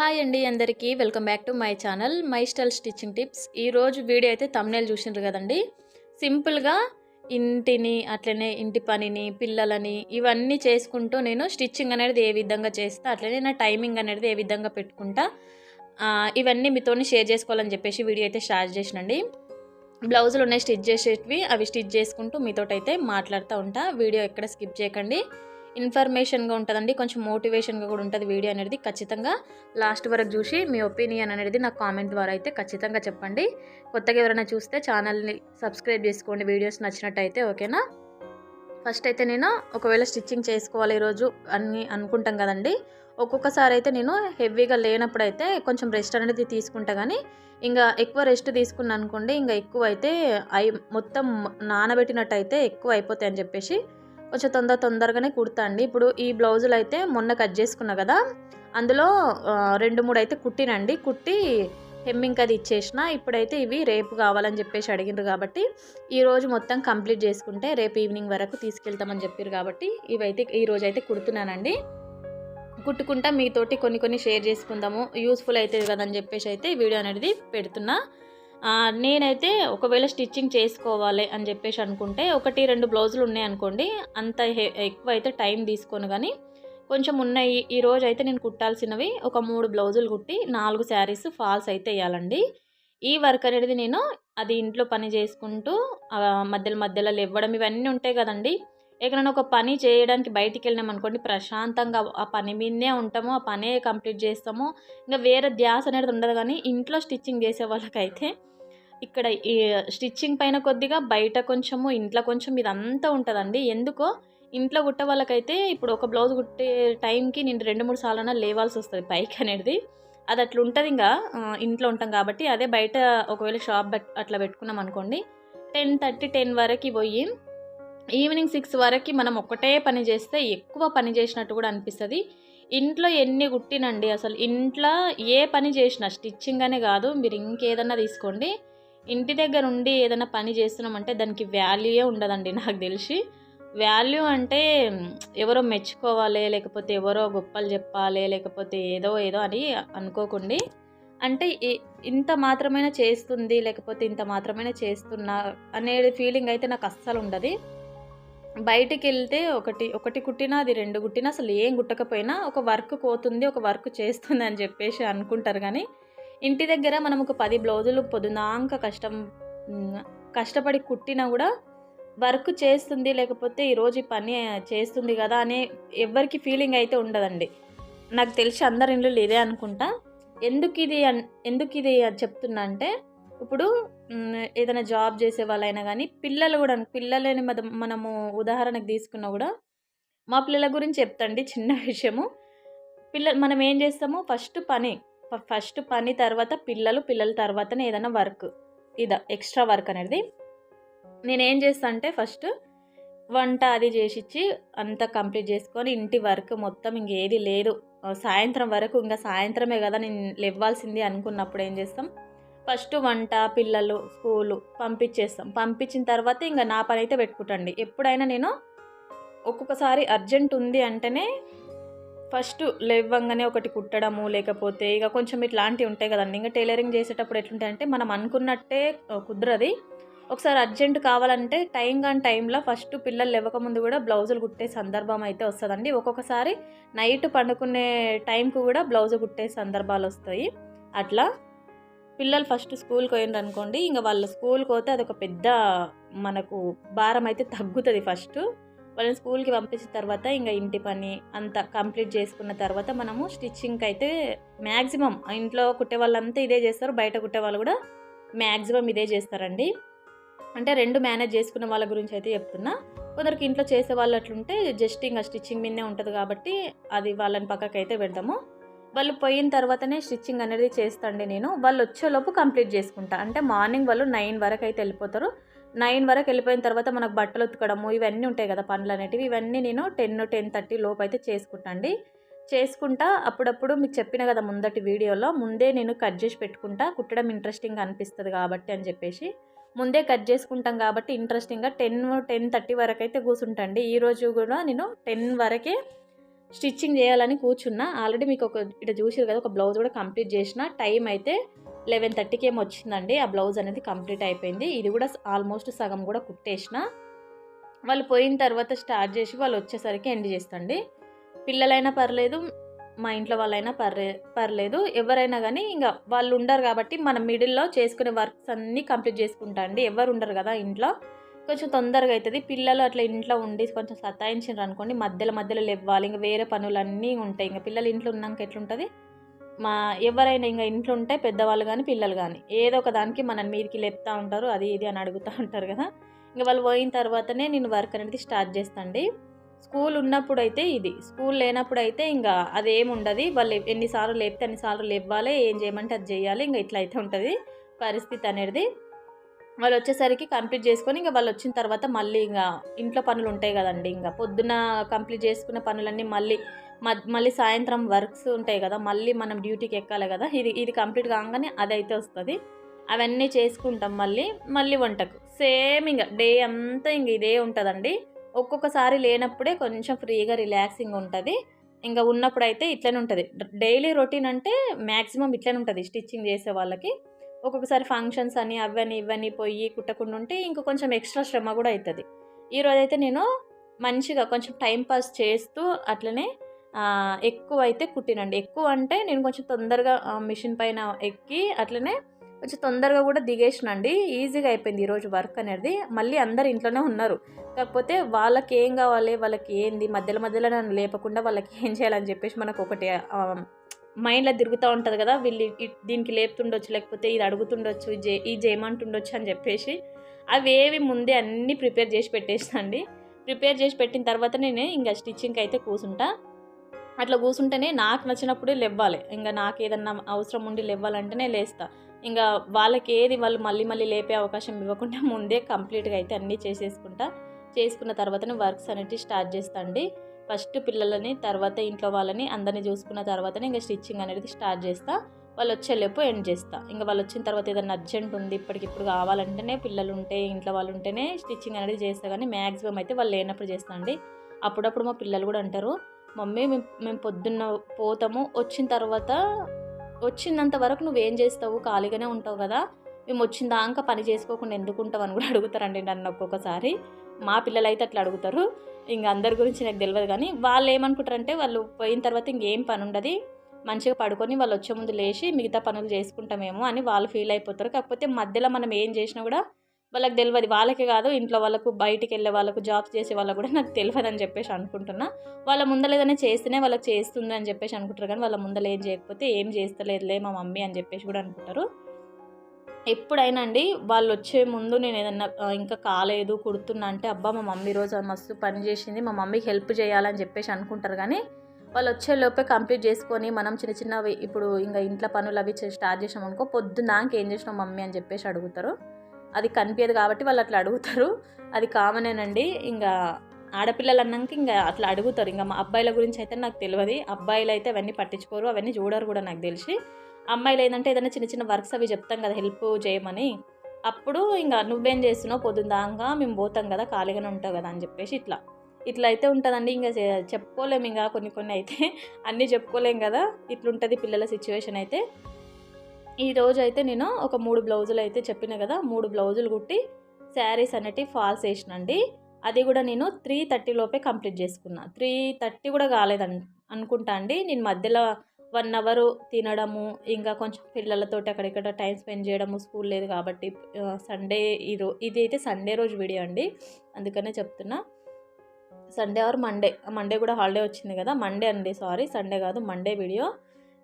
Hi అండి అందరికీ. Welcome back to my channel my style stitching tips. ఈరోజు video అయితే తమ్నేలు చూసినారు కదండి. సింపుల్గా ఇంటిని అట్లనే ఇంటి పనిని పిల్లలని ఇవన్నీ చేసుకుంటూ నేను స్టిచ్చింగ్ అనేది ఏ విధంగా చేస్తా అట్లనే నా టైమింగ్ అనేది ఏ విధంగా పెట్టుకుంటా ఇవన్నీ మీతోని షేర్ చేసుకోవాలని చెప్పేసి వీడియో అయితే స్టార్ట్ చేసినండి. బ్లౌజులు ఉన్నాయి స్టిచ్ చేసేటివి అవి స్టిచ్ చేసుకుంటూ మీతోటైతే మాట్లాడుతూ ఉంటా. వీడియో ఎక్కడ స్కిప్ చేయకండి. ఇన్ఫర్మేషన్గా ఉంటుందండి. కొంచెం మోటివేషన్గా కూడా ఉంటుంది వీడియో అనేది. ఖచ్చితంగా లాస్ట్ వరకు చూసి మీ ఒపీనియన్ అనేది నాకు కామెంట్ ద్వారా అయితే ఖచ్చితంగా చెప్పండి. కొత్తగా ఎవరైనా చూస్తే ఛానల్ని సబ్స్క్రైబ్ చేసుకోండి. వీడియోస్ నచ్చినట్టయితే ఓకేనా? ఫస్ట్ అయితే నేను ఒకవేళ స్టిచ్చింగ్ చేసుకోవాలి ఈరోజు అని అనుకుంటాం కదండి. ఒక్కొక్కసారి అయితే నేను హెవీగా లేనప్పుడు అయితే కొంచెం రెస్ట్ అనేది తీసుకుంటా కానీ ఇంకా ఎక్కువ రెస్ట్ తీసుకున్నాను అనుకోండి ఇంకా ఎక్కువ అయితే అయి మొత్తం నానబెట్టినట్టు అయితే ఎక్కువ అయిపోతాయి అని చెప్పేసి కొంచెం తొందర తొందరగానే కుడతా అండి. ఇప్పుడు ఈ బ్లౌజులు అయితే మొన్న కట్ చేసుకున్నా కదా అందులో రెండు మూడు అయితే కుట్టినండి. కుట్టి హెమ్మింగ్ అది ఇచ్చేసిన ఇప్పుడైతే ఇవి రేపు కావాలని చెప్పేసి అడిగినారు కాబట్టి ఈరోజు మొత్తం కంప్లీట్ చేసుకుంటే రేపు ఈవినింగ్ వరకు తీసుకెళ్తామని చెప్పారు కాబట్టి ఇవైతే ఈరోజు అయితే కుడుతున్నానండి. కుట్టుకుంటా మీతోటి కొన్ని కొన్ని షేర్ చేసుకుందాము. యూస్ఫుల్ అవుతుంది కదని చెప్పేసి అయితే వీడియో అనేది పెడుతున్నా. నేనైతే ఒకవేళ స్టిచ్చింగ్ చేసుకోవాలి అని చెప్పేసి అనుకుంటే ఒకటి రెండు బ్లౌజులు ఉన్నాయి అనుకోండి. అంత హె- ఎక్కువ అయితే టైం తీసుకోను కానీ కొంచెం ఉన్నాయి. ఈ అయితే నేను కుట్టాల్సినవి ఒక మూడు బ్లౌజులు కుట్టి నాలుగు శారీస్ ఫాల్స్ అయితే వేయాలండి. ఈ వర్క్ అనేది నేను అది ఇంట్లో పని చేసుకుంటూ మధ్యలో మధ్యలో లేవ్వడం ఇవన్నీ ఉంటాయి కదండి. ఎక్కడైనా ఒక పని చేయడానికి బయటికి వెళ్ళినాం అనుకోండి ప్రశాంతంగా ఆ పని మీదనే ఉంటాము ఆ పనే కంప్లీట్ చేస్తాము. ఇంకా వేరే ధ్యాస అనేది ఉండదు కానీ ఇంట్లో స్టిచ్చింగ్ చేసే వాళ్ళకైతే ఇక్కడ ఈ స్టిచ్చింగ్ పైన కొద్దిగా బయట కొంచెము ఇంట్లో కొంచెం ఇదంతా ఉంటుందండి. ఎందుకో ఇంట్లో కుట్టే వాళ్ళకైతే ఇప్పుడు ఒక బ్లౌజ్ కుట్టే టైంకి నేను రెండు మూడు సార్లు లేవాల్సి వస్తుంది పైకి అనేది. అది అట్లా ఉంటుంది ఇంకా ఇంట్లో ఉంటాం కాబట్టి అదే బయట ఒకవేళ షాప్ అట్లా పెట్టుకున్నాం అనుకోండి టెన్ థర్టీ టెన్ వరకు పోయి ఈవినింగ్ సిక్స్ వరకు మనం ఒకటే పని చేస్తే ఎక్కువ పని చేసినట్టు కూడా అనిపిస్తుంది. ఇంట్లో ఎన్ని కుట్టినండి అసలు ఇంట్లో ఏ పని చేసినా స్టిచ్చింగ్ అనే కాదు మీరు ఇంకేదన్నా తీసుకోండి. ఇంటి దగ్గర ఉండి ఏదైనా పని చేస్తున్నామంటే దానికి వాల్యూయే ఉండదండి నాకు తెలిసి. వాల్యూ అంటే ఎవరో మెచ్చుకోవాలి లేకపోతే ఎవరో గొప్పలు చెప్పాలి లేకపోతే ఏదో ఏదో అని అనుకోకండి. అంటే ఇంత మాత్రమైనా చేస్తుంది లేకపోతే ఇంత మాత్రమైనా చేస్తున్నా అనే ఫీలింగ్ అయితే నాకు అస్సలు ఉండదు. బయటికి వెళ్తే ఒకటి ఒకటి కుట్టినా అది రెండు కుట్టినా అసలు ఏం కుట్టకపోయినా ఒక వర్క్ పోతుంది ఒక వర్క్ చేస్తుంది అని చెప్పేసి అనుకుంటారు కానీ ఇంటి దగ్గర మనం ఒక పది బ్లౌజులు పొద్దునాక కష్టం కష్టపడి కుట్టినా కూడా వర్క్ చేస్తుంది లేకపోతే ఈరోజు ఈ పని చేస్తుంది కదా అనే ఎవరికి ఫీలింగ్ అయితే ఉండదండి. నాకు తెలిసి అందరి ఇల్లు ఇదే అనుకుంటా. ఎందుకు ఇది ఎందుకు ఇది చెప్తున్నా అంటే ఇప్పుడు ఏదైనా జాబ్ చేసే వాళ్ళైనా కానీ పిల్లలు కూడా పిల్లలని మద- మనము ఉదాహరణకు తీసుకున్నా కూడా మా పిల్లల గురించి చెప్తండి చిన్న విషయము. పిల్ల మనం ఏం చేస్తాము? ఫస్ట్ పని ఫస్ట్ పని తర్వాత పిల్లలు పిల్లల తర్వాతనే ఏదైనా వర్క్ ఇదా ఎక్స్ట్రా వర్క్ అనేది. నేనేం చేస్తా అంటే ఫస్ట్ వంట అది చేసిచ్చి అంతా కంప్లీట్ చేసుకొని ఇంటి వర్క్ మొత్తం ఇంకేది లేదు. సాయంత్రం వరకు ఇంకా సాయంత్రమే కదా నేను లేవ్వాల్సింది అనుకున్నప్పుడు ఏం చేస్తాం? ఫస్ట్ వంట పిల్లలు స్కూలు పంపించేస్తాం. పంపించిన తర్వాత ఇంకా నా పని అయితే పెట్టుకుంటండి. ఎప్పుడైనా నేను ఒక్కొక్కసారి అర్జెంట్ ఉంది అంటేనే ఫస్ట్ లేవ్వంగానే ఒకటి కుట్టడము లేకపోతే ఇక కొంచెం ఇట్లాంటివి ఉంటాయి కదండి. ఇంకా టైలరింగ్ చేసేటప్పుడు ఎట్లుంటాయంటే మనం అనుకున్నట్టే కుదరది. ఒకసారి అర్జెంట్ కావాలంటే టైం కాని టైంలో ఫస్ట్ పిల్లలు లేవకముందు కూడా బ్లౌజులు కుట్టే సందర్భం అయితే వస్తుందండి. ఒక్కొక్కసారి నైట్ పండుకునే టైంకు కూడా బ్లౌజ్ కుట్టే సందర్భాలు వస్తాయి. అట్లా పిల్లలు ఫస్ట్ స్కూల్కి పోయిండ్రు అనుకోండి ఇంకా వాళ్ళ స్కూల్కి పోతే అదొక పెద్ద మనకు భారం అయితే తగ్గుతుంది ఫస్ట్. వాళ్ళని స్కూల్కి పంపించిన తర్వాత ఇంకా ఇంటి పని అంతా కంప్లీట్ చేసుకున్న తర్వాత మనము స్టిచ్చింగ్కి అయితే మ్యాక్సిమం ఇంట్లో కుట్టే వాళ్ళంతా ఇదే చేస్తారు. బయట కుట్టే వాళ్ళు కూడా మ్యాక్సిమం ఇదే చేస్తారండి. అంటే రెండు మేనేజ్ చేసుకున్న వాళ్ళ గురించి అయితే చెప్తున్నా. కొందరికి ఇంట్లో చేసే వాళ్ళు అట్లుంటే జస్ట్ ఇంకా స్టిచ్చింగ్ మీదనే ఉంటుంది కాబట్టి అది వాళ్ళని పక్కకి అయితే పెడదాము వాళ్ళు పోయిన తర్వాతనే స్టిచ్చింగ్ అనేది చేస్తాండి నేను. వాళ్ళు వచ్చేలోపు కంప్లీట్ చేసుకుంటా. అంటే మార్నింగ్ వాళ్ళు నైన్ వరకు అయితే వెళ్ళిపోతారు. నైన్ వరకు వెళ్ళిపోయిన తర్వాత మనకు బట్టలు ఉతకడము ఇవన్నీ ఉంటాయి కదా పనులు అనేటివి. ఇవన్నీ నేను టెన్ టెన్ థర్టీ లోపు అయితే చేసుకుంటాండి చేసుకుంటా అప్పుడప్పుడు మీకు చెప్పిన కదా ముందటి వీడియోలో ముందే నేను కట్ చేసి పెట్టుకుంటా. కుట్టడం ఇంట్రెస్టింగ్ అనిపిస్తుంది కాబట్టి అని చెప్పేసి. ముందే కట్ చేసుకుంటాం కాబట్టి ఇంట్రెస్టింగ్గా టెన్ టెన్ థర్టీ వరకు అయితే కూర్చుంటండి ఈరోజు కూడా నేను టెన్ వరకే స్టిచ్చింగ్ చేయాలని కూర్చున్నా. ఆల్రెడీ మీకు ఒక ఇటు చూసారు కదా ఒక బ్లౌజ్ కూడా కంప్లీట్ చేసిన టైం అయితే లెవెన్ థర్టీకి ఏమో వచ్చిందండి ఆ బ్లౌజ్ అనేది కంప్లీట్ అయిపోయింది. ఇది కూడా ఆల్మోస్ట్ సగం కూడా కుట్టేసిన. వాళ్ళు పోయిన తర్వాత స్టార్ట్ చేసి వాళ్ళు వచ్చేసరికి ఎండ్ చేస్తండి. పిల్లలైనా పర్లేదు మా ఇంట్లో వాళ్ళైనా పర్లే పర్లేదు. ఎవరైనా కానీ ఇంకా వాళ్ళు ఉండరు కాబట్టి మనం మిడిల్లో చేసుకునే వర్క్స్ అన్నీ కంప్లీట్ చేసుకుంటా అండి. ఎవరు ఉండరు కదా ఇంట్లో. కొంచెం తొందరగా అవుతుంది పిల్లలు అట్లా ఇంట్లో ఉండి కొంచెం సతాయించారు అనుకోండి మధ్యలో మధ్యలో లేవ్వాలి. ఇంకా వేరే పనులన్నీ ఉంటాయి. ఇంకా పిల్లలు ఇంట్లో ఉన్నాక ఎట్లుంటుంది? మా ఎవరైనా ఇంకా ఇంట్లో ఉంటే పెద్దవాళ్ళు కానీ పిల్లలు కానీ ఏదో ఒక దానికి మన మీదకి లేపుతూ ఉంటారు అది ఇది అని అడుగుతూ ఉంటారు కదా. ఇంకా వాళ్ళు పోయిన తర్వాతనే నేను వర్క్ అనేది స్టార్ట్ చేస్తాండి. స్కూల్ ఉన్నప్పుడు అయితే ఇది స్కూల్ లేనప్పుడు అయితే ఇంకా అదేమి ఉండదు వాళ్ళు ఎన్నిసార్లు లేపితే అన్నిసార్లు లేపాలి ఏం చేయమంటే అది చేయాలి ఇంకా ఇట్లా అయితే ఉంటుంది పరిస్థితి అనేది. వాళ్ళు వచ్చేసరికి కంప్లీట్ చేసుకొని ఇంకా వాళ్ళు వచ్చిన తర్వాత మళ్ళీ ఇంకా ఇంట్లో పనులు ఉంటాయి కదండి. ఇంకా పొద్దున కంప్లీట్ చేసుకున్న పనులన్నీ మళ్ళీ మళ్ళీ సాయంత్రం వర్క్స్ ఉంటాయి కదా మళ్ళీ మనం డ్యూటీకి ఎక్కాలి కదా ఇది ఇది కంప్లీట్ కాగానే అదైతే వస్తుంది. అవన్నీ చేసుకుంటాం మళ్ళీ మళ్ళీ వంటకు. సేమ్ ఇంకా డే అంతా ఇంక ఇదే ఉంటుందండి. ఒక్కొక్కసారి లేనప్పుడే కొంచెం ఫ్రీగా రిలాక్సింగ్ ఉంటుంది. ఇంకా ఉన్నప్పుడు అయితే ఇట్లనే ఉంటుంది. డైలీ రొటీన్ అంటే మ్యాక్సిమం ఇట్లనే ఉంటుంది స్టిచ్చింగ్ చేసే వాళ్ళకి. ఒక్కొక్కసారి ఫంక్షన్స్ అని అవని ఇవన్నీ పోయి కుట్టకుండా ఉంటే ఇంకో కొంచెం ఎక్స్ట్రా శ్రమ కూడా అవుతుంది ఈరోజైతే నేను మంచిగా కొంచెం టైం పాస్ చేస్తూ అట్లనే ఎక్కువ అయితే కుట్టినండి. ఎక్కువ అంటే నేను కొంచెం తొందరగా మిషన్ పైన ఎక్కి అట్లనే కొంచెం తొందరగా కూడా దిగేసినండి. ఈజీగా అయిపోయింది ఈరోజు వర్క్ అనేది. మళ్ళీ అందరు ఇంట్లోనే ఉన్నారు. కాకపోతే వాళ్ళకి ఏం కావాలి వాళ్ళకి ఏంది మధ్యలో మధ్యలో నన్ను లేపకుండా వాళ్ళకి ఏం చేయాలని చెప్పేసి మనకు ఒకటి మైండ్లో తిరుగుతూ ఉంటుంది కదా వీళ్ళు దీనికి లేపుతుండొచ్చు లేకపోతే ఇది అడుగుతుండొచ్చు జే ఈ చేయమంటుండొచ్చు అని చెప్పేసి అవేవి ముందే అన్నీ ప్రిపేర్ చేసి పెట్టేసండి ప్రిపేర్ చేసి పెట్టిన తర్వాత నేను ఇంకా స్టిచ్చింగ్కి అయితే కూసుంటా. అట్లా కూర్చుంటేనే నాకు నచ్చినప్పుడే లేవ్వాలి. ఇంకా నాకు ఏదన్నా అవసరం ఉండి లేవ్వాలంటేనే లేస్తా. ఇంకా వాళ్ళకి ఏది వాళ్ళు మళ్ళీ మళ్ళీ లేపే అవకాశం ఇవ్వకుండా ముందే కంప్లీట్గా అయితే అన్నీ చేసేసుకుంటా. చేసుకున్న తర్వాతనే వర్క్స్ అనేవి స్టార్ట్ చేస్తా అండి. ఫస్ట్ పిల్లలని తర్వాత ఇంట్లో వాళ్ళని అందరినీ చూసుకున్న తర్వాతనే ఇంకా స్టిచ్చింగ్ అనేది స్టార్ట్ చేస్తా. వాళ్ళు వచ్చేలేపు ఎండ్ చేస్తా. ఇంకా వాళ్ళు వచ్చిన తర్వాత ఏదైనా అర్జెంట్ ఉంది ఇప్పటికిప్పుడు కావాలంటేనే పిల్లలు ఉంటే ఇంట్లో వాళ్ళు ఉంటేనే స్టిచ్చింగ్ అనేది చేస్తా. కానీ మ్యాక్సిమం అయితే వాళ్ళు లేనప్పుడు చేస్తా అండి. అప్పుడప్పుడు మా పిల్లలు కూడా అంటారు మమ్మీ మేము మేము పొద్దున్న పోతాము వచ్చిన తర్వాత వచ్చినంత వరకు నువ్వేం చేస్తావు? ఖాళీగానే ఉంటావు కదా. మేము వచ్చిన దాకా పని చేసుకోకుండా ఎందుకు అని కూడా అడుగుతారండి నన్ను ఒక్కొక్కసారి. మా పిల్లలు అయితే అట్లా అడుగుతారు. ఇంక అందరి గురించి నాకు తెలియదు కానీ వాళ్ళు ఏమనుకుంటారంటే వాళ్ళు పోయిన తర్వాత ఇంకేం పని ఉండదు మంచిగా పడుకొని వాళ్ళు వచ్చే ముందు లేచి మిగతా పనులు చేసుకుంటామేమో అని వాళ్ళు ఫీల్ అయిపోతారు. కాకపోతే మధ్యలో మనం ఏం చేసినా కూడా వాళ్ళకి తెలియదు వాళ్ళకే కాదు ఇంట్లో వాళ్ళకు బయటికి వెళ్ళే వాళ్ళకు జాబ్స్ చేసే వాళ్ళకు కూడా నాకు తెలియదు అని చెప్పేసి అనుకుంటున్నా. వాళ్ళ ముందర ఏదైనా చేస్తేనే వాళ్ళకి చేస్తుంది అని చెప్పేసి అనుకుంటారు కానీ వాళ్ళ ముందర ఏం చేయకపోతే ఏం చేస్తలేదులే మా మమ్మీ అని చెప్పేసి కూడా అనుకుంటారు. ఎప్పుడైనా అండి వాళ్ళు వచ్చే ముందు నేను ఏదన్నా ఇంకా కాలేదు కుడుతున్నా అంటే అబ్బా మా మమ్మీ రోజు మస్తు పని చేసింది మా మమ్మీకి హెల్ప్ చేయాలని చెప్పేసి అనుకుంటారు. కానీ వాళ్ళు వచ్చే లోపే కంప్లీట్ చేసుకొని మనం చిన్న చిన్నవి ఇప్పుడు ఇంకా ఇంట్లో పనులు అవి స్టార్ట్ చేసాం అనుకో పొద్దున్నాక ఏం చేసినాం మమ్మీ అని చెప్పేసి అడుగుతారు. అది కనిపించదు కాబట్టి వాళ్ళు అట్లా అడుగుతారు. అది కామనేనండి ఇంకా ఆడపిల్లలు అన్నాక ఇంకా అట్లా అడుగుతారు. ఇంకా మా అబ్బాయిల గురించి అయితే నాకు తెలియదు అబ్బాయిలు అయితే అవన్నీ పట్టించుకోరు అవన్నీ చూడరు కూడా నాకు తెలిసి. అమ్మాయిలు ఏంటంటే ఏదైనా చిన్న చిన్న వర్క్స్ అవి చెప్తాం కదా హెల్ప్ చేయమని. అప్పుడు ఇంకా నువ్వేం చేస్తున్నావు? పొద్దున్న దాకా మేము పోతాం కదా ఖాళీగానే ఉంటావు కదా అని చెప్పేసి ఇట్లా. ఇట్లా అయితే ఉంటుందండి. ఇంకా చెప్పుకోలేము ఇంకా కొన్ని కొన్ని అయితే. అన్నీ చెప్పుకోలేం కదా ఇట్లుంటుంది పిల్లల సిచ్యువేషన్ అయితే. ఈ రోజు అయితే నేను ఒక మూడు బ్లౌజులు అయితే చెప్పిన కదా మూడు బ్లౌజులు కుట్టి శారీస్ అనేటివి ఫాల్స్ వేసినండి. అది కూడా నేను త్రీ థర్టీ లోపే కంప్లీట్ చేసుకున్నా. త్రీ థర్టీ కూడా కాలేదండి అనుకుంటా అండి. నేను మధ్యలో వన్ అవర్ తినడము ఇంకా కొంచెం పిల్లలతో అక్కడిక్కడ టైం స్పెండ్ చేయడము స్కూల్ లేదు కాబట్టి సండే ఈరో ఇది అయితే సండే రోజు వీడియో అండి. అందుకనే చెప్తున్నా. Sunday or Monday. మండే కూడా హాలిడే వచ్చింది కదా మండే అండి సారీ. సండే కాదు మండే వీడియో.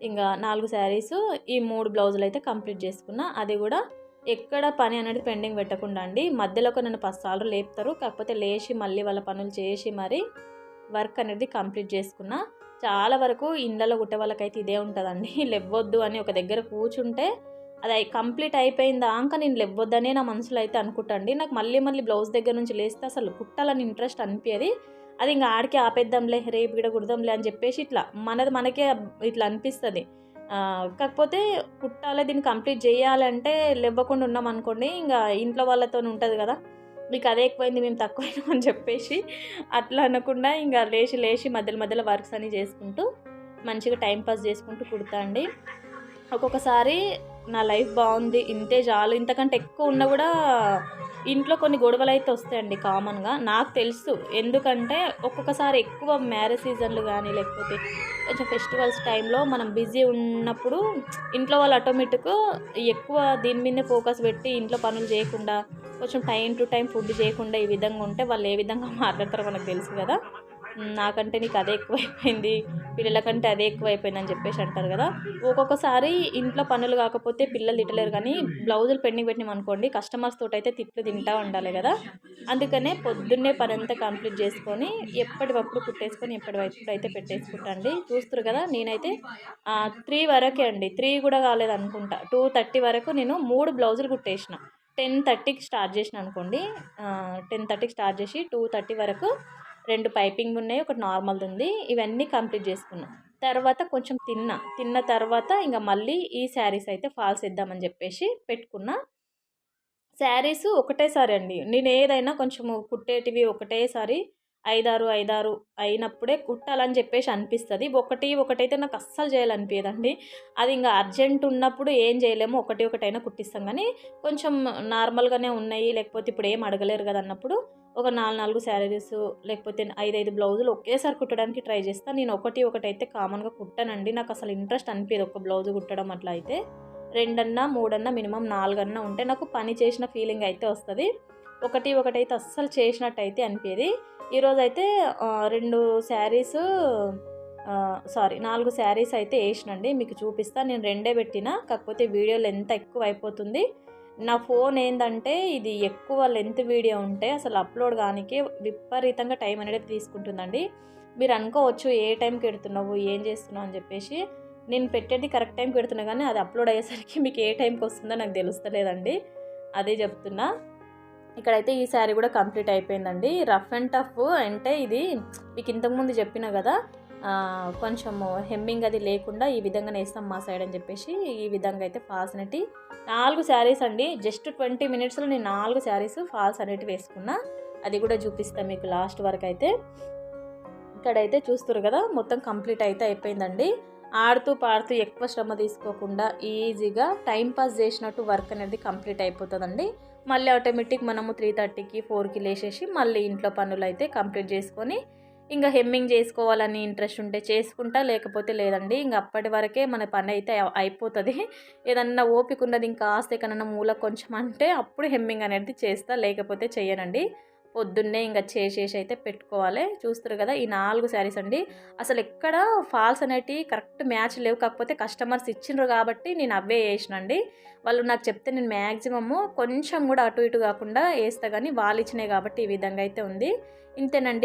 ఇంకా నాలుగు శారీస్ ఈ మూడు బ్లౌజులు అయితే కంప్లీట్ చేసుకున్నా. అది కూడా ఎక్కడ పని అనేది పెండింగ్ పెట్టకుండా అండి. మధ్యలో నన్ను పస్తాలు లేపుతారు కాకపోతే లేచి మళ్ళీ వాళ్ళ పనులు చేసి మరి వర్క్ అనేది కంప్లీట్ చేసుకున్నా. చాలా వరకు ఇండ్లలో గుట్టే వాళ్ళకైతే ఇదే ఉంటుందండి. లేవ్వద్దు అని ఒక దగ్గర కూర్చుంటే అది కంప్లీట్ అయిపోయిందాకా నేను లేవ్వద్దనే నా మనసులో అయితే అనుకుంటాండి. నాకు మళ్ళీ మళ్ళీ బ్లౌజ్ దగ్గర నుంచి లేస్తే అసలు కుట్టాలని ఇంట్రెస్ట్ అనిపించేది అది ఇంకా ఆడికి ఆపేద్దాంలే రేపు కూడా కుడదాంలే అని చెప్పేసి ఇట్లా మనది మనకే ఇట్లా అనిపిస్తుంది. కాకపోతే కుట్టాలి దీన్ని కంప్లీట్ చేయాలంటే లేవ్వకుండా ఉన్నాం అనుకోండి ఇంకా ఇంట్లో వాళ్ళతో ఉంటుంది కదా. మీకు అదే ఎక్కువైంది మేము తక్కువైనాం అని చెప్పేసి అట్లా అనకుండా ఇంకా లేచి లేచి మధ్యలో మధ్యలో వర్క్స్ అన్నీ చేసుకుంటూ మంచిగా టైం పాస్ చేసుకుంటూ కుడతా అండి. ఒక్కొక్కసారి నా లైఫ్ బాగుంది ఇంతే చాలు. ఇంతకంటే ఎక్కువ ఉన్నా కూడా ఇంట్లో కొన్ని గొడవలు అయితే వస్తాయండి కామన్గా నాకు తెలుసు. ఎందుకంటే ఒక్కొక్కసారి ఎక్కువ మ్యారేజ్ సీజన్లు కానీ లేకపోతే కొంచెం ఫెస్టివల్స్ టైంలో మనం బిజీ ఉన్నప్పుడు ఇంట్లో వాళ్ళు ఆటోమేటిక్ ఎక్కువ దీని మీదే ఫోకస్ పెట్టి ఇంట్లో పనులు చేయకుండా కొంచెం టైం టు టైం ఫుడ్ చేయకుండా ఈ విధంగా ఉంటే వాళ్ళు ఏ విధంగా మాట్లాడతారో మనకు తెలుసు కదా. నాకంటే నీకు అదే ఎక్కువైపోయింది పిల్లలకంటే అదే ఎక్కువైపోయింది అని చెప్పేసి అంటారు కదా. ఒక్కొక్కసారి ఇంట్లో పనులు కాకపోతే పిల్లలు తిట్టలేరు కానీ బ్లౌజులు పెండింగ్ పెట్టినాం అనుకోండి కస్టమర్స్ తోటి అయితే తిట్లు తింటా ఉండాలి కదా. అందుకనే పొద్దున్నే పని అంతా కంప్లీట్ చేసుకొని ఎప్పటికప్పుడు కుట్టేసుకొని ఎప్పటివప్పుడు అయితే పెట్టేసుకుంటాండి. చూస్తారు కదా నేనైతే త్రీ వరకే అండి. త్రీ కూడా కాలేదు అనుకుంటా. టూ థర్టీ వరకు నేను మూడు బ్లౌజులు కుట్టేసిన. టెన్ థర్టీకి స్టార్ట్ చేసిన అనుకోండి టెన్ థర్టీకి స్టార్ట్ చేసి టూ థర్టీ వరకు రెండు పైపింగ్ ఉన్నాయి ఒకటి నార్మల్ది ఉంది. ఇవన్నీ కంప్లీట్ చేసుకున్నా. తర్వాత కొంచెం తిన్నా. తిన్న తర్వాత ఇంకా మళ్ళీ ఈ శారీస్ అయితే ఫాల్స్ ఇద్దామని చెప్పేసి పెట్టుకున్నా. శారీస్ ఒకటేసారి అండి. నేను ఏదైనా కొంచెము కుట్టేటివి ఒకటేసారి ఐదారు ఐదారు అయినప్పుడే కుట్టాలని చెప్పేసి అనిపిస్తుంది. ఒకటి ఒకటైతే నాకు అస్సలు చేయాలనిపించదండి అది ఇంకా అర్జెంట్ ఉన్నప్పుడు ఏం చేయలేము. ఒకటి ఒకటైనా కుట్టిస్తాం. కానీ కొంచెం నార్మల్గానే ఉన్నాయి. లేకపోతే ఇప్పుడు ఏం అడగలేరు కదా అన్నప్పుడు ఒక నాలుగు నాలుగు శారీస్ లేకపోతే ఐదు ఐదు బ్లౌజులు ఒకేసారి కుట్టడానికి ట్రై చేస్తాను నేను ఒకటి ఒకటైతే కామన్గా కుట్టానండి. నాకు అసలు ఇంట్రెస్ట్ అనిపించదు ఒక బ్లౌజ్ కుట్టడం అట్లా అయితే. రెండన్నా మూడన్నా మినిమం నాలుగన్నా ఉంటే నాకు పని చేసిన ఫీలింగ్ అయితే వస్తుంది. ఒకటి ఒకటి అయితే అస్సలు చేసినట్టయితే అనిపేది. అనిపించేది ఈరోజు అయితే రెండు శారీస్ సారీ నాలుగు శారీస్ అయితే వేసినండి మీకు చూపిస్తాను నేను రెండే పెట్టిన. కాకపోతే వీడియోలు ఎంత ఎక్కువ అయిపోతుంది నా ఫోన్ ఏంటంటే ఇది ఎక్కువ లెంత్ వీడియో ఉంటే అసలు అప్లోడ్ కానికే విపరీతంగా టైం అనేది తీసుకుంటుందండి. మీరు అనుకోవచ్చు ఏ టైంకి పెడుతున్నావు ఏం చేస్తున్నావు అని చెప్పేసి. నేను పెట్టేది కరెక్ట్ టైంకి పెడుతున్నా కానీ అది అప్లోడ్ అయ్యేసరికి మీకు ఏ టైంకి వస్తుందో నాకు తెలుస్తలేదండి. అదే చెప్తున్నా. ఇక్కడైతే ఈ శారీ కూడా కంప్లీట్ అయిపోయిందండి. రఫ్ అండ్ టఫ్ అంటే ఇది మీకు ఇంతకుముందు చెప్పిన కదా కొంచెము హెమ్మింగ్ అది లేకుండా ఈ విధంగా వేస్తాం మా సైడ్ అని చెప్పేసి ఈ విధంగా అయితే ఫాల్స్ అనేటి నాలుగు శారీస్ అండి. జస్ట్ ట్వంటీ మినిట్స్లో నేను నాలుగు శారీస్ ఫాల్స్ అనేటివి వేసుకున్నా. అది కూడా చూపిస్తాను మీకు లాస్ట్ వరకు అయితే. ఇక్కడైతే చూస్తారు కదా మొత్తం కంప్లీట్ అయితే అయిపోయిందండి. ఆడుతూ పాడుతూ ఎక్కువ శ్రమ తీసుకోకుండా ఈజీగా టైం పాస్ చేసినట్టు వర్క్ అనేది కంప్లీట్ అయిపోతుందండి. మళ్ళీ ఆటోమేటిక్ మనము త్రీ థర్టీకి ఫోర్కి లేచేసి మళ్ళీ ఇంట్లో పనులు అయితే కంప్లీట్ చేసుకొని ఇంకా హెమ్మింగ్ చేసుకోవాలని ఇంట్రెస్ట్ ఉంటే చేసుకుంటా లేకపోతే లేదండి. ఇంకా అప్పటి వరకే మన పని అయితే అయిపోతుంది. ఏదన్నా ఓపిక ఉన్నది ఇంకా ఆస్తి కన్నా మూల కొంచెం అంటే అప్పుడు హెమ్మింగ్ అనేది చేస్తా లేకపోతే చేయనండి పొద్దున్నే ఇంకా చేసేసి అయితే పెట్టుకోవాలి. చూస్తారు కదా ఈ నాలుగు శారీస్ అండి. అసలు ఎక్కడ ఫాల్స్ అనేటివి కరెక్ట్ మ్యాచ్ లేవు. కాకపోతే కస్టమర్స్ ఇచ్చిండ్రు కాబట్టి నేను అవే వేసినండి. వాళ్ళు నాకు చెప్తే నేను మ్యాక్సిమము కొంచెం కూడా అటు ఇటు కాకుండా వేస్తా కానీ వాళ్ళు ఇచ్చినాయి కాబట్టి ఈ విధంగా అయితే ఉంది. ఇంతేనండి.